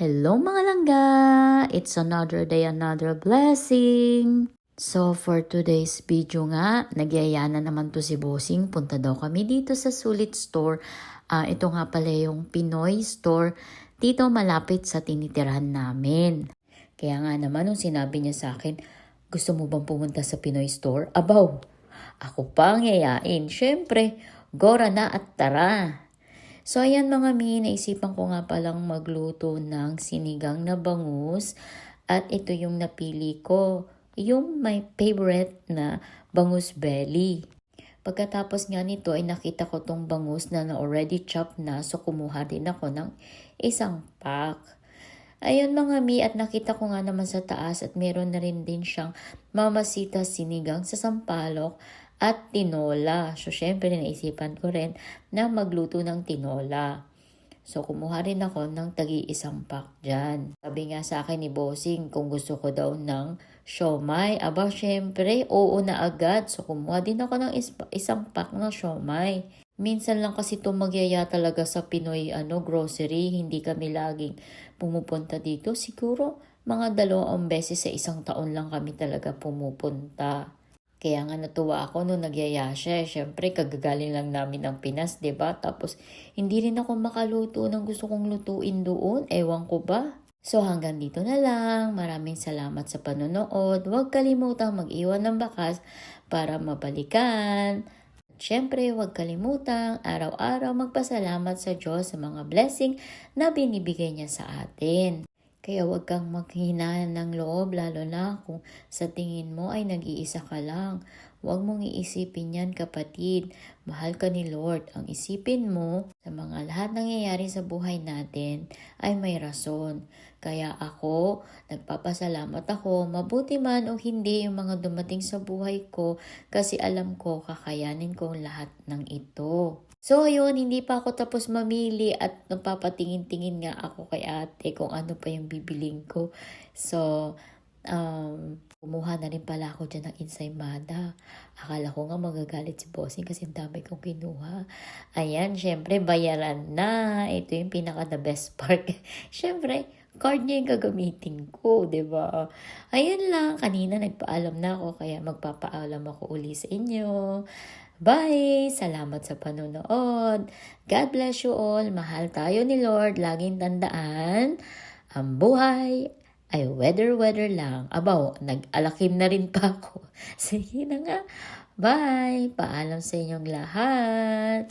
Hello mga langga! It's another day, another blessing! So for today's video nga, nagyaya na naman to si Bossing. Punta daw kami dito sa Sulit Store. Ah, ito nga pala yung Pinoy Store dito malapit sa tinitirahan namin. Kaya nga naman nung sinabi niya sa akin, gusto mo bang pumunta sa Pinoy Store? Abaw! Ako pa ang yayain. Siyempre, gora na at tara! So ayan mga mi, naisipan ko nga palang magluto ng sinigang na bangus at ito yung napili ko, yung my favorite na bangus belly. Pagkatapos nga nito ay nakita ko tong bangus na na already chopped na so kumuha din ako ng isang pack. Ayun mga mi at nakita ko nga naman sa taas at meron na rin din siyang mamasita sinigang sa sampalok at tinola. So, syempre, naisipan ko rin na magluto ng tinola. So, kumuha rin ako ng tagi isang pack dyan. Sabi nga sa akin ni Bossing kung gusto ko daw ng siomay. Aba, syempre, oo na agad. So, kumuha din ako ng is- isang pack ng siomay. Minsan lang kasi ito magyaya talaga sa Pinoy ano, grocery. Hindi kami laging pumupunta dito. Siguro, mga dalawang beses sa isang taon lang kami talaga pumupunta. Kaya nga natuwa ako nung nagyaya siya. Siyempre, kagagaling lang namin ng Pinas, ba? Tapos, hindi rin ako makaluto ng gusto kong lutuin doon. Ewan ko ba? So, hanggang dito na lang. Maraming salamat sa panonood. Huwag kalimutang mag-iwan ng bakas para mabalikan. At Siyempre, huwag kalimutang araw-araw magpasalamat sa Diyos sa mga blessing na binibigay niya sa atin. Kaya huwag kang maghinaan ng loob lalo na kung sa tingin mo ay nag-iisa ka lang. Huwag mong iisipin yan kapatid. Mahal ka ni Lord. Ang isipin mo sa mga lahat nangyayari sa buhay natin ay may rason. Kaya ako, nagpapasalamat ako, mabuti man o hindi yung mga dumating sa buhay ko kasi alam ko kakayanin ko lahat ng ito. So, yun, hindi pa ako tapos mamili at nagpapatingin-tingin nga ako kay ate kung ano pa yung bibiling ko. So, um, kumuha na rin pala ako dyan ng ensaymada. Akala ko nga magagalit si bossing kasi ang dami kong kinuha. Ayan, syempre, bayaran na. Ito yung pinaka the best part. syempre, card niya yung gagamitin ko, ba? Ayan lang, kanina nagpaalam na ako kaya magpapaalam ako uli sa inyo. Bye! Salamat sa panonood. God bless you all. Mahal tayo ni Lord. Laging tandaan, ang buhay ay weather-weather lang. Abaw, nag-alakim na rin pa ako. Sige na nga. Bye! Paalam sa inyong lahat.